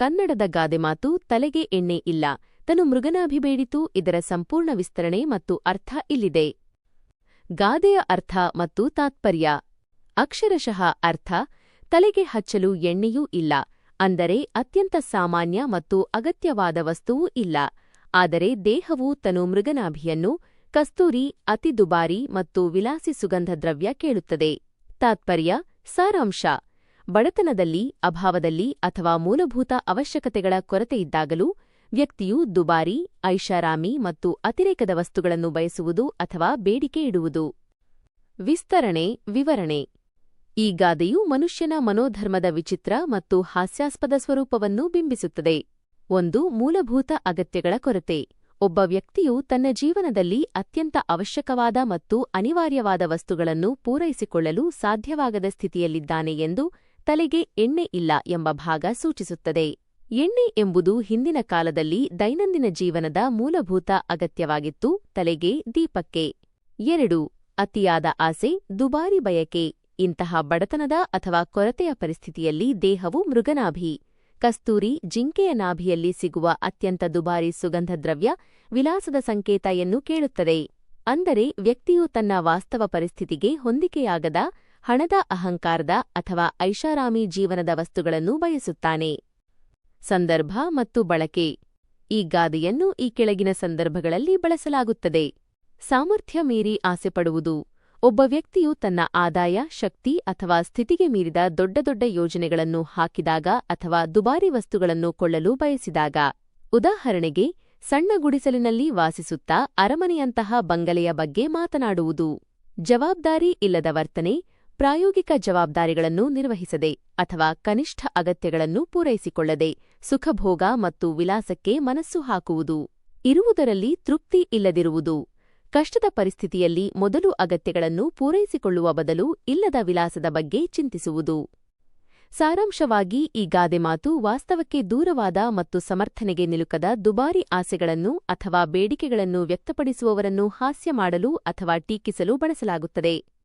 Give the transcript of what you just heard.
ಕನ್ನಡದ ಗಾದೆ ಮಾತು ತಲೆಗೆ ಎಣ್ಣೆ ಇಲ್ಲ. ತನು ಮೃಗನಾಭಿಬೇಡಿತು ಇದರ ಸಂಪೂರ್ಣ ವಿಸ್ತರಣೆ ಮತ್ತು ಅರ್ಥ ಇಲ್ಲಿದೆ. ಗಾದೆಯ ಅರ್ಥ ಮತ್ತು ತಾತ್ಪರ್ಯ. ಅಕ್ಷರಶಃ ಅರ್ಥ, ತಲೆಗೆ ಹಚ್ಚಲು ಎಣ್ಣೆಯೂ ಇಲ್ಲ. ಅಂದರೆ ಅತ್ಯಂತ ಸಾಮಾನ್ಯ ಮತ್ತು ಅಗತ್ಯವಾದ ವಸ್ತುವೂ ಇಲ್ಲ. ಆದರೆ ದೇಹವು ತನು ಮೃಗನಾಭಿಯನ್ನು ಕಸ್ತೂರಿ ಅತಿ ದುಬಾರಿ ಮತ್ತು ವಿಲಾಸಿ ಸುಗಂಧ ದ್ರವ್ಯ ಕೇಳುತ್ತದೆ. ತಾತ್ಪರ್ಯ, ಸಾರಾಂಶ. ಬಡತನದಲ್ಲಿ, ಅಭಾವದಲ್ಲಿ ಅಥವಾ ಮೂಲಭೂತ ಅವಶ್ಯಕತೆಗಳ ಕೊರತೆಯಿದ್ದಾಗಲೂ ವ್ಯಕ್ತಿಯು ದುಬಾರಿ, ಐಷಾರಾಮಿ ಮತ್ತು ಅತಿರೇಕದ ವಸ್ತುಗಳನ್ನು ಬಯಸುವುದು ಅಥವಾ ಬೇಡಿಕೆ ಇಡುವುದು. ವಿಸ್ತರಣೆ, ವಿವರಣೆ. ಈ ಗಾದೆಯು ಮನುಷ್ಯನ ಮನೋಧರ್ಮದ ವಿಚಿತ್ರ ಮತ್ತು ಹಾಸ್ಯಾಸ್ಪದ ಸ್ವರೂಪವನ್ನು ಬಿಂಬಿಸುತ್ತದೆ. ಒಂದು ಮೂಲಭೂತ ಅಗತ್ಯಗಳ ಕೊರತೆ. ಒಬ್ಬ ವ್ಯಕ್ತಿಯು ತನ್ನ ಜೀವನದಲ್ಲಿ ಅತ್ಯಂತ ಅವಶ್ಯಕವಾದ ಮತ್ತು ಅನಿವಾರ್ಯವಾದ ವಸ್ತುಗಳನ್ನು ಪೂರೈಸಿಕೊಳ್ಳಲು ಸಾಧ್ಯವಾಗದ ಸ್ಥಿತಿಯಲ್ಲಿದ್ದಾನೆ ಎಂದು ತಲೆಗೆ ಎಣ್ಣೆ ಇಲ್ಲ ಎಂಬ ಭಾಗ ಸೂಚಿಸುತ್ತದೆ. ಎಣ್ಣೆ ಎಂಬುದು ಹಿಂದಿನ ಕಾಲದಲ್ಲಿ ದೈನಂದಿನ ಜೀವನದ ಮೂಲಭೂತ ಅಗತ್ಯವಾಗಿತ್ತು. ತಲೆಗೆ ದೀಪಕ್ಕೆ. ಎರಡು, ಅತಿಯಾದ ಆಸೆ, ದುಬಾರಿ ಬಯಕೆ. ಇಂತಹ ಬಡತನದ ಅಥವಾ ಕೊರತೆಯ ಪರಿಸ್ಥಿತಿಯಲ್ಲಿ ದೇಹವು ಮೃಗನಾಭಿ. ಕಸ್ತೂರಿ ಜಿಂಕೆಯ ನಾಭಿಯಲ್ಲಿ ಸಿಗುವ ಅತ್ಯಂತ ದುಬಾರಿ ಸುಗಂಧದ್ರವ್ಯ ವಿಲಾಸದ ಸಂಕೇತ ಎಂದು ಕೇಳುತ್ತದೆ. ಅಂದರೆ ವ್ಯಕ್ತಿಯು ತನ್ನ ವಾಸ್ತವ ಪರಿಸ್ಥಿತಿಗೆ ಹೊಂದಿಕೆಯಾಗದ ಹಣದ ಅಹಂಕಾರದ ಅಥವಾ ಐಷಾರಾಮಿ ಜೀವನದ ವಸ್ತುಗಳನ್ನು ಬಯಸುತ್ತಾನೆ. ಸಂದರ್ಭ ಮತ್ತು ಬಳಕೆ. ಈ ಗಾದೆಯನ್ನು ಈ ಕೆಳಗಿನ ಸಂದರ್ಭಗಳಲ್ಲಿ ಬಳಸಲಾಗುತ್ತದೆ. ಸಾಮರ್ಥ್ಯ ಮೀರಿ ಆಸೆಪಡುವುದು. ಒಬ್ಬ ವ್ಯಕ್ತಿಯು ತನ್ನ ಆದಾಯ, ಶಕ್ತಿ ಅಥವಾ ಸ್ಥಿತಿಗೆ ಮೀರಿದ ದೊಡ್ಡ ದೊಡ್ಡ ಯೋಜನೆಗಳನ್ನು ಹಾಕಿದಾಗ ಅಥವಾ ದುಬಾರಿ ವಸ್ತುಗಳನ್ನು ಕೊಳ್ಳಲು ಬಯಸಿದಾಗ. ಉದಾಹರಣೆಗೆ, ಸಣ್ಣ ಗುಡಿಸಲಿನಲ್ಲಿ ವಾಸಿಸುತ್ತಾ ಅರಮನೆಯಂತಹ ಬಂಗಲೆಯ ಬಗ್ಗೆ ಮಾತನಾಡುವುದು. ಜವಾಬ್ದಾರಿ ಇಲ್ಲದ ವರ್ತನೆ ಪ್ರಾಯೋಗಿಕ ಜವಾಬ್ದಾರಿಗಳನ್ನು ನಿರ್ವಹಿಸದೆ ಅಥವಾ ಕನಿಷ್ಠ ಅಗತ್ಯಗಳನ್ನು ಪೂರೈಸಿಕೊಳ್ಳದೆ ಸುಖಭೋಗ ಮತ್ತು ವಿಲಾಸಕ್ಕೆ ಮನಸ್ಸು ಹಾಕುವುದು. ಇರುವುದರಲ್ಲಿ ತೃಪ್ತಿ ಇಲ್ಲದಿರುವುದು. ಕಷ್ಟದ ಪರಿಸ್ಥಿತಿಯಲ್ಲಿ ಮೊದಲು ಅಗತ್ಯಗಳನ್ನು ಪೂರೈಸಿಕೊಳ್ಳುವ ಬದಲು ಇಲ್ಲದ ವಿಲಾಸದ ಬಗ್ಗೆ ಚಿಂತಿಸುವುದು. ಸಾರಾಂಶವಾಗಿ, ಈ ಗಾದೆ ಮಾತು ವಾಸ್ತವಕ್ಕೆ ದೂರವಾದ ಮತ್ತು ಸಮರ್ಥನೆಗೆ ನಿಲುಕದ ದುಬಾರಿ ಆಸೆಗಳನ್ನು ಅಥವಾ ಬೇಡಿಕೆಗಳನ್ನು ವ್ಯಕ್ತಪಡಿಸುವವರನ್ನು ಹಾಸ್ಯ ಮಾಡಲು ಅಥವಾ ಟೀಕಿಸಲು ಬಳಸಲಾಗುತ್ತದೆ.